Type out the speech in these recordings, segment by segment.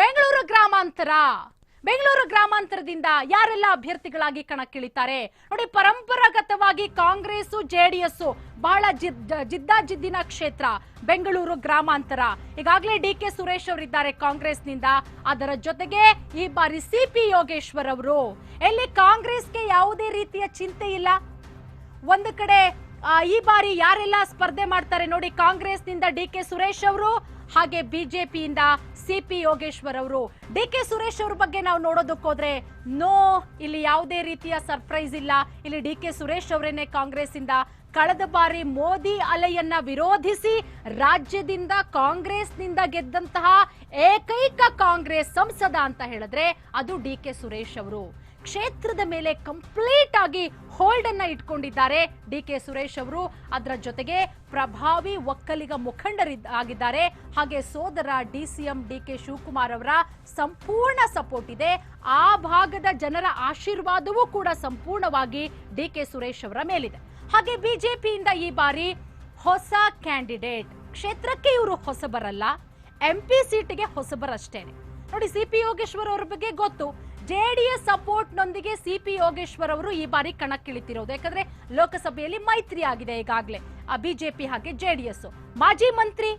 ಬೆಂಗಳೂರು ಗ್ರಾಮಾಂತರ. ಬೆಂಗಳೂರು ಗ್ರಾಮಾಂತರದಿಂದ ಯಾರೆಲ್ಲ ಅಭ್ಯರ್ಥಿಗಳಾಗಿ ಕಣಕ್ಕಿಳಿತಾರೆ? ನೋಡಿ, ಪರಂಪರಾಗತವಾಗಿ ಕಾಂಗ್ರೆಸ್ ಜೆಡಿಎಸ್ ಬಹಳ ಜಿದ್, ಜಿದ್ದಾಜಿದ್ದಿನ ಕ್ಷೇತ್ರ, ಬೆಂಗಳೂರು ಗ್ರಾಮಾಂತರ. ಈಗಾಗಲೇ ಡಿ ಕೆ ಸುರೇಶ್ ಅವರಿದ್ದಾರೆ ಕಾಂಗ್ರೆಸ್ನಿಂದ. ಅದರ ಜೊತೆಗೆ ಈ ಬಾರಿ ಸಿ ಪಿ ಯೋಗೇಶ್ವರ್ ಅವರು. ಎಲ್ಲಿ ಕಾಂಗ್ರೆಸ್ಗೆ ಯಾವುದೇ ರೀತಿಯ ಚಿಂತೆ ಇಲ್ಲ? ಒಂದು ಕಡೆ ಈ ಬಾರಿ ಯಾರೆಲ್ಲ ಸ್ಪರ್ಧೆ ಮಾಡ್ತಾರೆ ನೋಡಿ, ಕಾಂಗ್ರೆಸ್ನಿಂದ ಡಿ ಕೆ ಸುರೇಶ್ ಅವರು ಹಾಗೆ ಬಿಜೆಪಿಯಿಂದ ಸಿ ಪಿ ಯೋಗೇಶ್ವರ್ ಅವರು ಡಿ ಕೆ ಸುರೇಶ್ ಅವ್ರ ಬಗ್ಗೆ ನಾವು ನೋಡೋದಕ್ಕೋದ್ರೆ ನೋ, ಇಲ್ಲಿ ಯಾವುದೇ ರೀತಿಯ ಸರ್ಪ್ರೈಸ್ ಇಲ್ಲ. ಇಲ್ಲಿ ಡಿ ಕೆ ಸುರೇಶ್ ಅವರೇನೆ ಕಾಂಗ್ರೆಸ್ ಇಂದ ಕಳೆದ ಬಾರಿ ಮೋದಿ ಅಲೆಯನ್ನ ವಿರೋಧಿಸಿ ರಾಜ್ಯದಿಂದ ಕಾಂಗ್ರೆಸ್ನಿಂದ ಗೆದ್ದಂತಹ ಏಕೈಕ ಕಾಂಗ್ರೆಸ್ ಸಂಸದ ಅಂತ ಹೇಳಿದ್ರೆ ಅದು ಡಿ ಕೆ ಸುರೇಶ್ ಅವರು. ಕ್ಷೇತ್ರದ ಮೇಲೆ ಕಂಪ್ಲೀಟ್ ಆಗಿ ಹೋಲ್ಡ್ ಅನ್ನ ಇಟ್ಕೊಂಡಿದ್ದಾರೆ ಡಿ ಕೆ ಸುರೇಶ್ ಅವರು. ಅದರ ಜೊತೆಗೆ ಪ್ರಭಾವಿ ಒಕ್ಕಲಿಗ ಆಗಿದ್ದಾರೆ. ಹಾಗೆ ಸೋದರ D C M D K Shivakumar ಅವರ ಸಂಪೂರ್ಣ ಸಪೋರ್ಟ್ ಇದೆ. ಆ ಭಾಗದ ಜನರ ಆಶೀರ್ವಾದವೂ ಕೂಡ ಸಂಪೂರ್ಣವಾಗಿ ಡಿ ಕೆ ಸುರೇಶ್ ಅವರ ಮೇಲಿದೆ. ಹಾಗೆ ಬಿಜೆಪಿಯಿಂದ ಈ ಬಾರಿ ಹೊಸ ಕ್ಯಾಂಡಿಡೇಟ್. ಕ್ಷೇತ್ರಕ್ಕೆ ಇವರು ಹೊಸಬರಲ್ಲ. M P ಸೀಟ್ಗೆ ಹೊಸಬರಷ್ಟೇನೆ. ನೋಡಿ ಸಿ ಪಿ ಯೋಗೇಶ್ವರ್ ಅವರ ಬಗ್ಗೆ ಗೊತ್ತು. ಜೆಡಿಎಸ್ ಸಪೋರ್ಟ್ ನೊಂದಿಗೆ ಸಿ ಪಿ ಯೋಗೇಶ್ವರ್ ಅವರು ಈ ಬಾರಿ ಕಣಕ್ಕಿಳಿತಿರೋದು. ಯಾಕಂದ್ರೆ ಲೋಕಸಭೆಯಲ್ಲಿ ಮೈತ್ರಿ ಆಗಿದೆ ಈಗಾಗಲೇ ಬಿಜೆಪಿ ಹಾಗೆ ಜೆಡಿಎಸ್. ಮಾಜಿ ಮಂತ್ರಿ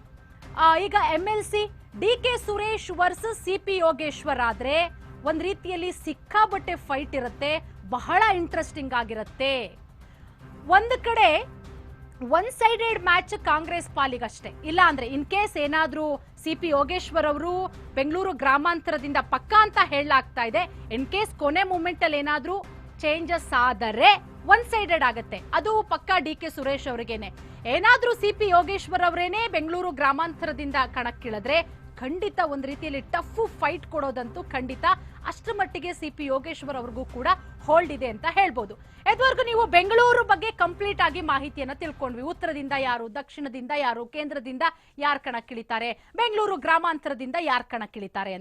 ಈಗ M L C D K Suresh versus C P Yogeshwar ಆದ್ರೆ ಒಂದ್ ರೀತಿಯಲ್ಲಿ ಸಿಕ್ಕಾಬಟ್ಟೆ ಫೈಟ್ ಇರುತ್ತೆ, ಬಹಳ ಇಂಟ್ರೆಸ್ಟಿಂಗ್ ಆಗಿರುತ್ತೆ. ಒಂದು ಕಡೆ ಒನ್ ಸೈಡೆಡ್ ಮ್ಯಾಚ್ ಕಾಂಗ್ರೆಸ್ ಪಾಲಿಗಷ್ಟೇ. ಇಲ್ಲ ಅಂದ್ರೆ ಇನ್ ಕೇಸ್ ಏನಾದ್ರೂ ಸಿ ಪಿ ಯೋಗೇಶ್ವರ್ ಅವರು ಬೆಂಗಳೂರು ಗ್ರಾಮಾಂತರದಿಂದ ಪಕ್ಕ ಅಂತ ಹೇಳಲಾಗ್ತಾ ಇದೆ. ಇನ್ ಕೇಸ್ ಕೊನೆ ಮೂಮೆಂಟ್ ಅಲ್ಲಿ ಏನಾದ್ರೂ ಚೇಂಜಸ್ ಆದರೆ ಒನ್ ಸೈಡೆಡ್ ಆಗುತ್ತೆ. ಅದು ಪಕ್ಕ ಡಿ ಕೆ ಸುರೇಶ್ ಅವರಿಗೇನೆ. ಏನಾದ್ರೂ ಸಿ ಪಿ ಯೋಗೇಶ್ವರ್ ಅವರೇನೆ ಬೆಂಗಳೂರು ಗ್ರಾಮಾಂತರದಿಂದ ಕಣಕ್ಕಿಳಿದ್ರೆ ಖಂಡಿತ ಒಂದ್ ರೀತಿಯಲ್ಲಿ ಟಫ್ ಫೈಟ್ ಕೊಡೋದಂತೂ ಖಂಡಿತ ಅಷ್ಟರ ಮಟ್ಟಿಗೆ ಸಿ ಪಿ ಯೋಗೇಶ್ವರ್ ಅವ್ರಿಗೂ ಕೂಡ ಹೋಲ್ಡ್ ಇದೆ ಅಂತ ಹೇಳ್ಬೋದು. ಇದುವರೆಗೂ ನೀವು ಬೆಂಗಳೂರು ಬಗ್ಗೆ ಕಂಪ್ಲೀಟ್ ಆಗಿ ಮಾಹಿತಿಯನ್ನ ತಿಳ್ಕೊಂಡ್ವಿ. ಉತ್ತರದಿಂದ ಯಾರು, ದಕ್ಷಿಣದಿಂದ ಯಾರು, ಕೇಂದ್ರದಿಂದ ಯಾರು ಕಣಕ್ಕಿಳಿತಾರೆ? ಬೆಂಗಳೂರು ಗ್ರಾಮಾಂತರದಿಂದ ಯಾರು ಕಣಕ್ಕಿಳಿತಾರೆ ಅಂತ.